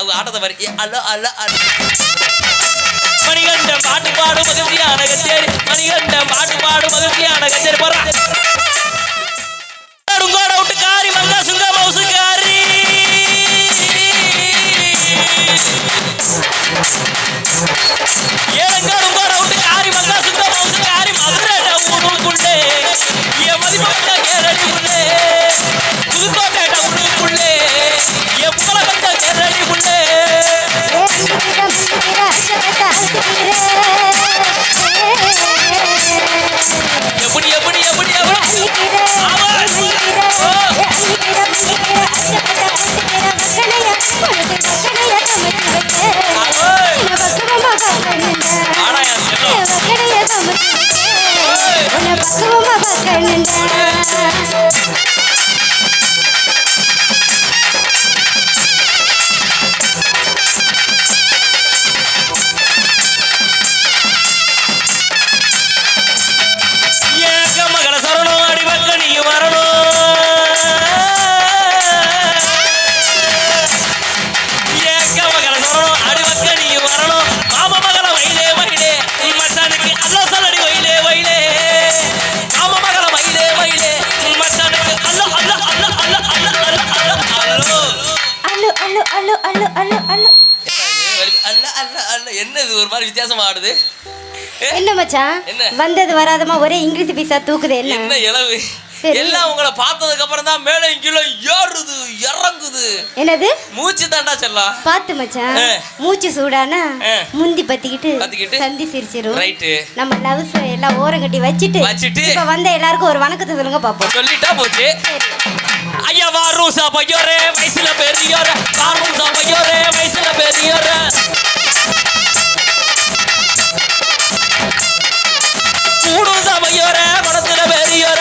அவங்க ஆட்டத்தை பாரு. ஏ, அல்ல அல்ல அல்ல மணிகண்டம் பாட்டு பாடும் மகிழ்ச்சியான கச்சேரி. மணிகண்டம் பாட்டு பாடும் மகிழ்ச்சியான கச்சேரி. போறான் உங்கோட விட்டு காரி வந்தா சுங்க மவுசுக்காரி ஏழங்காடு அல்ல அல்ல அல்ல. என்ன இது? ஒரு மாதிரி வித்தியாசமா ஆடுது. என்ன மச்சான்? வந்தது வராதமா ஒரே இங்கிலீஷ் பீஸா தூக்குது. என்ன? என்ன இளவு. எல்லாம் உங்களை பார்த்ததுக்கு அப்புறம் தான் மேலே கீழே ஏறுது இறங்குது. என்னது? மூச்சு தாண்டா செல்லாம் பாத்து மச்சான். மூச்சு சூடானா. முந்தி பத்திக்கிட்டு பத்திக்கிட்டு? சந்தி சிரிச்சிரும். ரைட்டு நம்ம லவ்ஸ் எல்லாம் ஓரம் கட்டி வச்சுட்டு வச்சுட்டு? இப்ப வந்த எல்லாருக்கும் ஒரு வணக்கத்தை சொல்லுங்க பாப்போம். சொல்லிட்டா போச்சு. ஐயா வாரூசா பையோரே வயசுல பெரியோரே வாரூசா பையோரே வயசுல பெரியோரே. கூடுசா பையோரே மனத்துல பெரியோரே.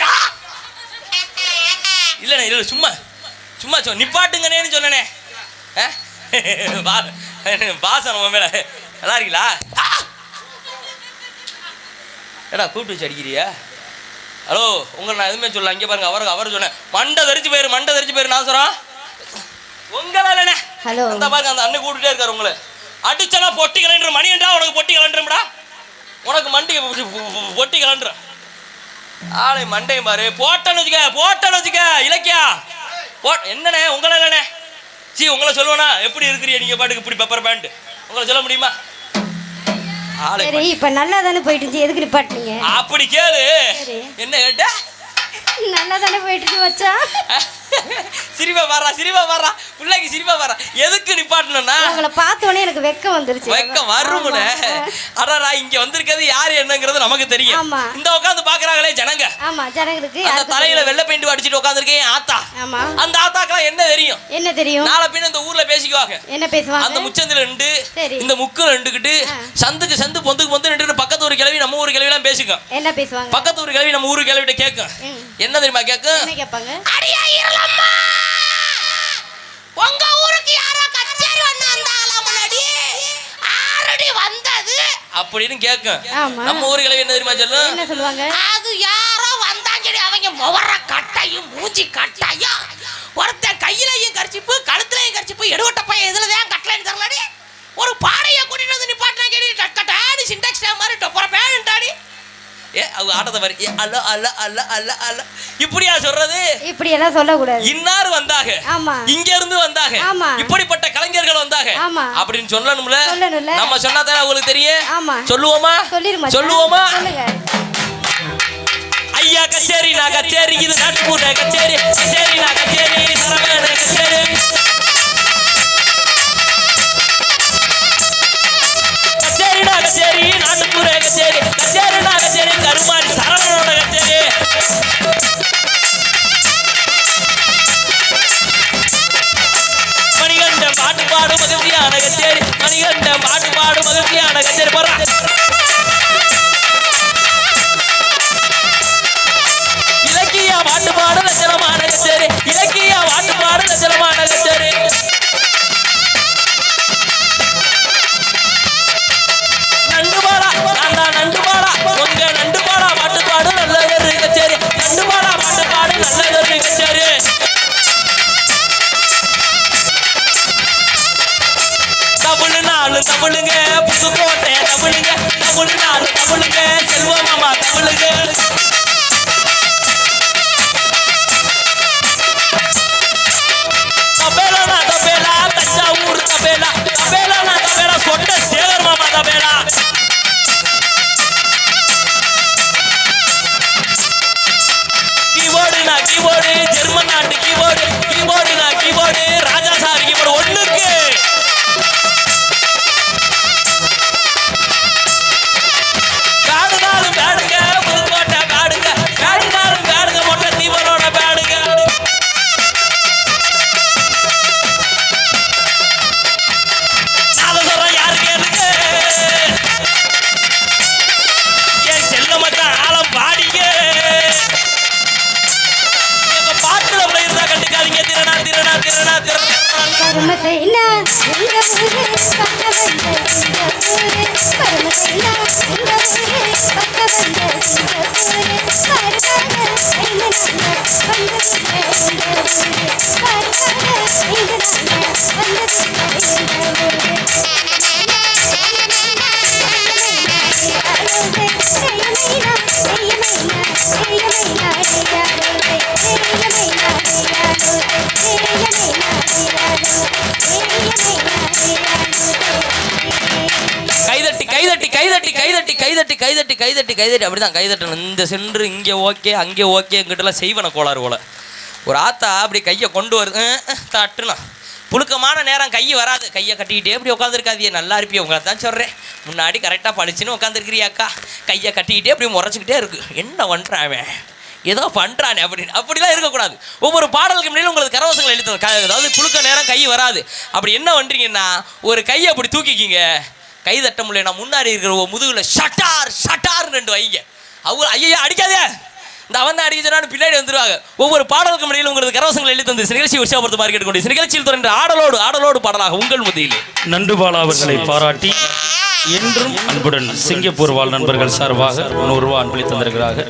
யா. இல்லண்ணே இல்ல சும்மா சும்மா சொ நிப்பாட்டுங்கண்ணேன்னு சொன்னனே. பாசம் நம்ம மேல. நல்லா இருக்கீங்களா! ஏடா கூப்பிட்டு வச்சு அடிக்கிறியா? ஹலோ உங்களை நான் எதுவுமே சொல்லல. இங்கே பாருங்க அவருக்கு அவர் சொன்னேன். மண்டை தெரிச்சு போயிரு மண்டை தெரிச்சு போயிரு நான் சொல்கிறோம் உங்களா இல்லைண்ணே ஹலோ. அந்த பாருங்க அந்த அண்ணன் கூப்பிட்டுட்டே இருக்காரு உங்களை. அடிச்சனா பொட்டி கலண்டுற மணியண்டா உனக்கு பொட்டி கலண்டுறா உனக்கு மண்டி பொட்டி கலண்டுற ஆளை மண்டையும் பாரு. போட்டேன்னு வச்சுக்க போட்டேன்னு வச்சுக்க இலக்கியா. போ என்னண்ணே உங்களை இல்லைண்ணே. சீ உங்களை சொல்லுவேனா எப்படி இருக்கிறீங்க? நீங்க பாட்டுக்கு இப்படி பெப்பர் பேண்ட் உங்களை சொல்ல முடியுமா? ஆளை சரி இப்ப நல்லா தானே போயிட்டு இருந்துச்சு எதுக்கு நிப்பாட்டுனீங்க அப்படி கேளு. என்ன கேட்ட? நல்லா தானே போயிட்டு மச்சான் சிரிப்பா வர்றா சிரிப்பா வர்றா பிள்ளைக்கு சிரிப்பா வர்றா எதுக்கு நிப்பாட்டணும்னா உங்களை பார்த்த உடனே எனக்கு வெக்கம் வந்துருச்சு. வெக்க வருமுல. அடடா இங்க வந்திருக்கிறது யாரு என்னங்கிறது நமக்கு தெரியும். இந்த உட்காந்து பாக்குறாங்களே ஜனங்க. ஆமா ஜனங்களுக்கு அந்த தலையில. வெள்ளை பெயிண்ட் அடிச்சிட்டு உட்காந்துருக்கேன் ஆத்தா. ஆமா. அந்த ஆத்தாக்கெல்லாம் என்ன தெரியும்? என்ன தெரியும்? நாளை பின்ன இந்த ஊர்ல பேசிக்குவாங்க. என்ன அந்த பேசுவாங்க முச்சந்தில ரெண்டு. இந்த முக்கு ரெண்டுக்கிட்டு. சந்துக்கு சந்து பொந்துக்கு பொந்து ரெண்டு பக்கத்து ஊர் கிளவி நம்ம ஊர் கிளவி எல்லாம் பேசிக்கும். என்ன பேசுவாங்க? பக்கத்து ஊர் கிளவி நம்ம ஊர் கிளவிட்ட கேட்கும். என்ன தெரியுமா கேட்கும் என்ன கேட்பாங்க? அப்படின்னு கேட்கும். நம்ம ஊர்களை என்ன தெரியுமா சொல்லும்? என்ன சொல்லுவாங்க? அது யாரோ வந்தாங்கடி. அவங்க முவர கட்டையும் மூஞ்சி கட்டையும். ஒருத்தன் கையிலையும் கரிச்சிப்பு கழுத்துலையும் கரிச்சிப்பு எடுவட்ட பையன் இதுல தான் கட்டலைன்னு ஒரு பாடையை கூட்டிட்டு வந்து நிப்பாட்டினா கேடி டக்கட்டாடி சிண்டெக்ஸ் மாதிரி டொப்பர பேண்டாடி ஏ அவங்க ஆட்டத்தை அல்ல அல்ல அல்ல அல்ல அல்ல இப்படியா சொல்றது? இப்படி எல்லாம் சொல்லக்கூடாது. இன்னார் வந்தாக. ஆமா. இங்க இருந்து வந்தாக. ஆமா. இப்படிப்பட்ட கலைஞர்கள் வந்தாக. ஆமா. அப்படின்னு சொல்லணும்ல? சொல்லணும்ல. நம்ம சொன்னா தானே உங்களுக்கு தெரியும்? ஆமா. சொல்லுவோமா? சொல்லிருமா சொல்லுவோமா? ஐயா கச்சேரி நான் கச்சேரி இது நாட்டுப்பூர கச்சேரி. கச்சேரி நான் கச்சேரி சரவண கச்சேரி கச்சேரி. பரமசைனா எங்க ஊரு பக்க வந்த சிங்கப்பூரு பரமசைனா எங்க ஊரு பக்க வந்த சிங்கப்பூரு பாருக்காக ஐந்து கைதட்டி கைதட்டி கைதட்டி கைதட்டி கைதட்டி. அப்படிதான் கைதட்டணும். இந்த சென்று இங்கே ஓகே அங்கே ஓகே எங்கிட்டலாம் செய்வன கோளாறு போல. ஒரு ஆத்தா அப்படி கையை கொண்டு வருது. தட்டுனா. புழுக்கமான நேரம் கை வராது. கையை கட்டிக்கிட்டே இப்படி உட்காந்துருக்காதியே நல்லா இருப்பியே? உங்களை தான் சொல்கிறேன் முன்னாடி கரெக்டாக படிச்சுன்னு உட்காந்துருக்கிறியாக்கா கையை கட்டிக்கிட்டே அப்படி முறைச்சிக்கிட்டே இருக்கு. என்ன பண்ணுறான் அவன்? ஏதோ பண்ணுறானே அப்படின்னு. அப்படிலாம் இருக்கக்கூடாது. ஒவ்வொரு பாடலுக்கு முன்னாடி உங்களுக்கு கரவசங்கள் எழுத்து அதாவது குழுக்க நேரம் கை வராது. அப்படி என்ன பண்ணுறீங்கன்னா ஒரு கையை அப்படி தூக்கிக்கிங்க. கை தட்ட முடியல முன்னாடி இருக்கிற முதுகுல ஷட்டார் ஷட்டார்னு ரெண்டு வைங்க. அவங்க ஐயா அடிக்காதே. இந்த அவன் தான் அடிக்க சொன்னான்னு பின்னாடி வந்துருவாங்க. ஒவ்வொரு பாடலுக்கு முன்னாடி உங்களுக்கு கரவசங்கள் எழுதி தந்து நிகழ்ச்சி உற்சாகப்படுத்த மார்க்கெட் கொண்டு நிகழ்ச்சியில் தொடர்ந்து ஆடலோடு ஆடலோடு பாடலாக உங்கள் மத்தியிலே நண்டுபாலா அவர்களை பாராட்டி என்றும் அன்புடன் சிங்கப்பூர் வாழ் நண்பர்கள் சார்பாக நூறு ரூபாய் அன்பளி தந்திருக்கிறார்கள்.